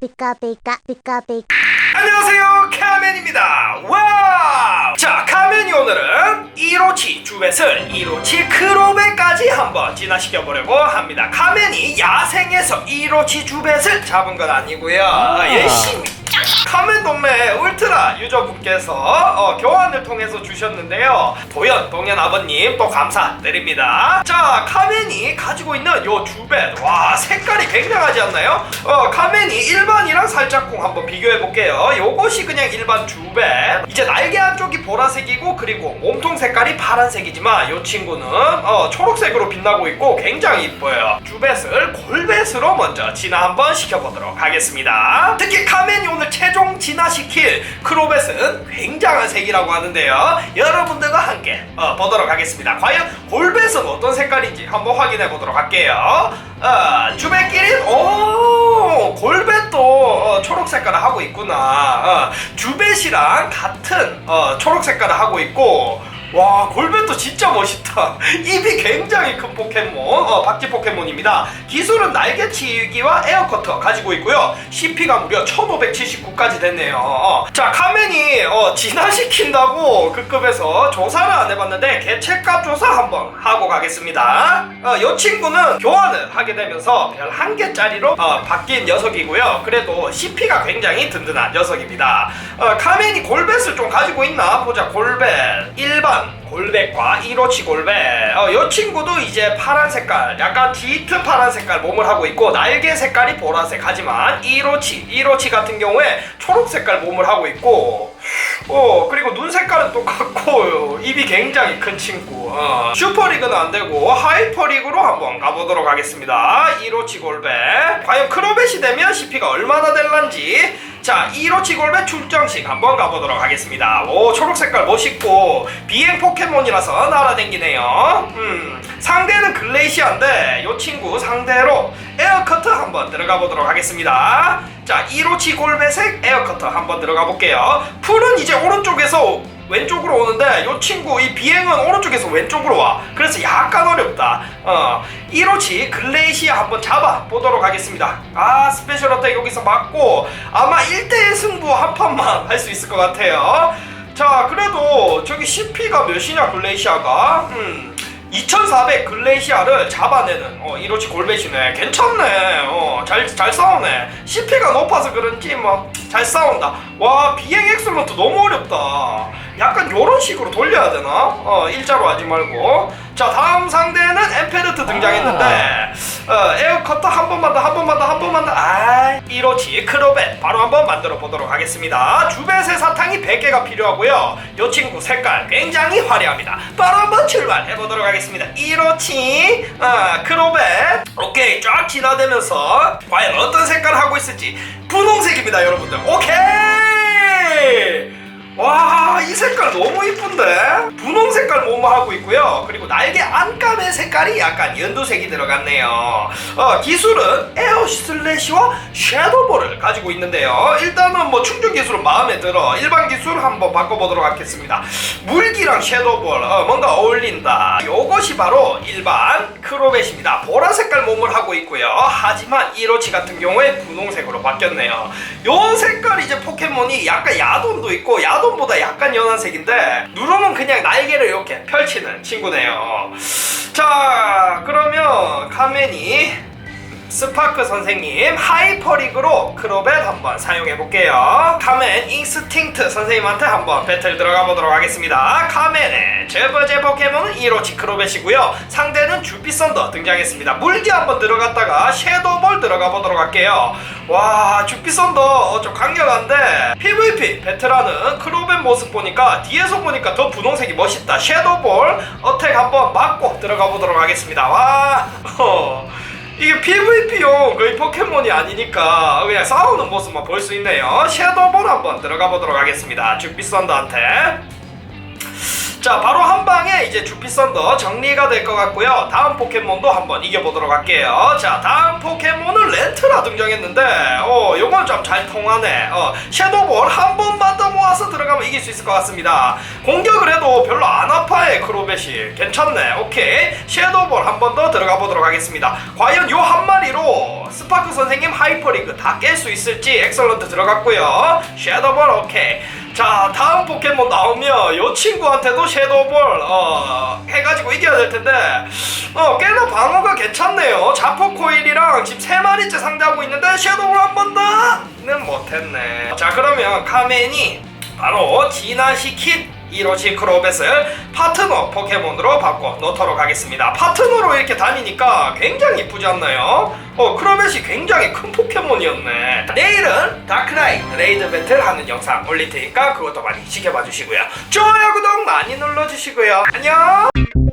피카 피카 안녕하세요 카멘입니다. 와우! 자 카멘이 오늘은 이로치 주벳을 이로치 크로베까지 한번 진화시켜 보려고 합니다. 카멘이 야생에서 이로치 주벳을 잡은 건 아니고요. 열심히 카멘 동매 울트라 유저분께서 어, 교환을 통해서 주셨는데요. 도연 동현 아버님 또 감사드립니다. 자 카멘이 가지고 있는 요 주벳 와 색깔이 굉장하지 않나요? 어 카멘이 일반이랑 살짝쿵 한번 비교해 볼게요. 요것이 그냥 일반 주벳 이제 날개 보라색이고 그리고 몸통 색깔이 파란색이지만 요 친구는 어, 초록색으로 빛나고 있고 굉장히 이뻐요. 주벳을 골벳으로 먼저 진화 한번 시켜보도록 하겠습니다. 특히 카멘이 오늘 최종 진화시킬 크로벳은 굉장한 색이라고 하는데요. 여러분들과 함께 어, 보도록 하겠습니다. 과연 골벳은 어떤 색깔인지 한번 확인해 보도록 할게요. 어, 주벳끼리 오 골벳도 어, 초록 색깔을 하고 있구나. 어, 주벳이랑 같은 어, 초록 색깔을 하고 있고 와 골벳도 진짜 멋있다. 입이 굉장히 큰 포켓몬 어, 박쥐 포켓몬입니다. 기술은 날개치기와 에어커터 가지고 있고요. CP가 무려 1579까지 됐네요. 어, 자 카멘이 어, 진화시킨다고 그 급에서 조사를 안 해봤는데 개체값 조사 한번 하고 가겠습니다. 어, 이 친구는 교환을 하게 되면서 별 한 개짜리로 어, 바뀐 녀석이고요. 그래도 CP가 굉장히 든든한 녀석입니다. 어, 카멘이 골벳을 좀 가지고 있나? 보자 골벳. 일반 골백과 이로치 골백. 어, 이 친구도 이제 파란 색깔 약간 디트 파란 색깔 몸을 하고 있고 날개 색깔이 보라색. 하지만 이로치 이로치 같은 경우에 초록 색깔 몸을 하고 있고 어 그리고 눈 색깔은 똑같고 입이 굉장히 큰 친구. 어, 슈퍼리그는 안되고 하이퍼리그로 한번 가보도록 하겠습니다. 이로치 골백 과연 크로벳이 되면 CP가 얼마나 될란지. 자 1호치 골배 출정식 한번 가보도록 하겠습니다. 오 초록 색깔 멋있고 비행 포켓몬이라서 날아댕기네요. 음 상대는 글레이시아인데 요 친구 상대로 에어커터 한번 들어가 보도록 하겠습니다. 자 1호치 골배색 에어커터 한번 들어가 볼게요. 풀은 이제 오른쪽에서 왼쪽으로 오는데 요 친구 이 비행은 오른쪽에서 왼쪽으로 와. 그래서 약간 어렵다. 어 1호치 글레이시아 한번 잡아 보도록 하겠습니다. 아 스페셜 어택 여기서 맞고 아마 1대1 승부 한 판만 할 수 있을 것 같아요. 자 그래도 저기 CP가 몇이냐 글레이시아가? 음 2400 글레이시아를 잡아내는 어, 이로치 골벳이네. 괜찮네. 어, 잘, 잘 싸우네. CP가 높아서 그런지 뭐 잘 싸운다. 와 비행 엑슬런트 너무 어렵다. 약간 요런 식으로 돌려야 되나? 어 일자로 하지 말고. 자 다음 상대는 엠페르트 등장했는데 어, 에어커터 한 번만 더 한 번만 더 한 번만 더아 이로치 크로벳 바로 한번 만들어 보도록 하겠습니다. 주벳의 사탕이 100개가 필요하고요. 요 친구 색깔 굉장히 화려합니다. 바로 한번 출발해 보도록 하겠습니다. 이로치 어, 크로벳 오케이. 쫙 진화되면서 과연 어떤 색깔을 하고 있을지 분홍색입니다 여러분들. 오케이. 와 이 색깔 너무 이쁜데? 분홍 색깔 몸을 하고 있고요. 그리고 날개 안감의 색깔이 약간 연두색이 들어갔네요. 어, 기술은 에어 슬래시와 섀도볼을 가지고 있는데요. 일단은 뭐 충전 기술은 마음에 들어. 일반 기술 한번 바꿔보도록 하겠습니다. 물기랑 섀도볼 어, 뭔가 어울린다. 요것이 바로 일반 크로벳입니다. 보라 색깔 몸을 하고 있고요. 하지만 이로치 같은 경우에 분홍색으로 바뀌었네요. 요 색깔 이제 포켓몬이 약간 야돈도 있고 야돈보다 약간 연한 색인데 누르면 그냥 날개를 이렇게 펼치는 친구네요. 자 그러면 카멘이 스파크 선생님 하이퍼리그로 크로벳 한번 사용해 볼게요. 카멘 인스팅트 선생님한테 한번 배틀 들어가 보도록 하겠습니다. 카멘의 제 번째 포켓몬은 이로치 크로벳이고요. 상대는 주피 썬더 등장했습니다. 물기 한번 들어갔다가 섀도볼 들어가 보도록 할게요. 와 주피 썬더 어, 좀 강력한데 PVP 배틀하는 크로벳 모습 보니까 뒤에서 보니까 더 분홍색이 멋있다. 섀도볼 어택 한번 맞고 들어가 보도록 하겠습니다. 와. 어. 이게 PVP용 거의 포켓몬이 아니니까 그냥 싸우는 모습만 볼 수 있네요. 섀도볼 한번 들어가 보도록 하겠습니다. 주피썬더한테. 자, 바로 한 방에 이제 주피썬더 정리가 될 것 같고요. 다음 포켓몬도 한번 이겨보도록 할게요. 자, 다음 포켓몬은 렌트라 등장했는데, 어, 요건 좀 잘 통하네. 어, 섀도볼 한번 이길 수 있을 것 같습니다. 공격을 해도 별로 안 아파 해 크로벳이 괜찮네. 오케이 섀도우볼 한 번 더 들어가 보도록 하겠습니다. 과연 요 한 마리로 스파크 선생님 하이퍼리그 다깰 수 있을지 엑설런트 들어갔고요. 섀도우볼 오케이. 자 다음 포켓몬 나오면 요 친구한테도 섀도우볼 어 해가지고 이겨야 될 텐데 어 꽤나 방어가 괜찮네요. 자포 코일이랑 지금 세 마리째 상대하고 있는데 섀도우볼 한 번 더는 못했네. 자 그러면 카멘이 바로 진화시킨 이로치 크로벳을 파트너 포켓몬으로 바꿔 놓도록 하겠습니다. 파트너로 이렇게 다니니까 굉장히 이쁘지 않나요? 어, 크로벳이 굉장히 큰 포켓몬이었네. 내일은 다크라이 레이드 배틀 하는 영상 올릴 테니까 그것도 많이 지켜봐 주시고요. 좋아요, 구독 많이 눌러 주시고요. 안녕!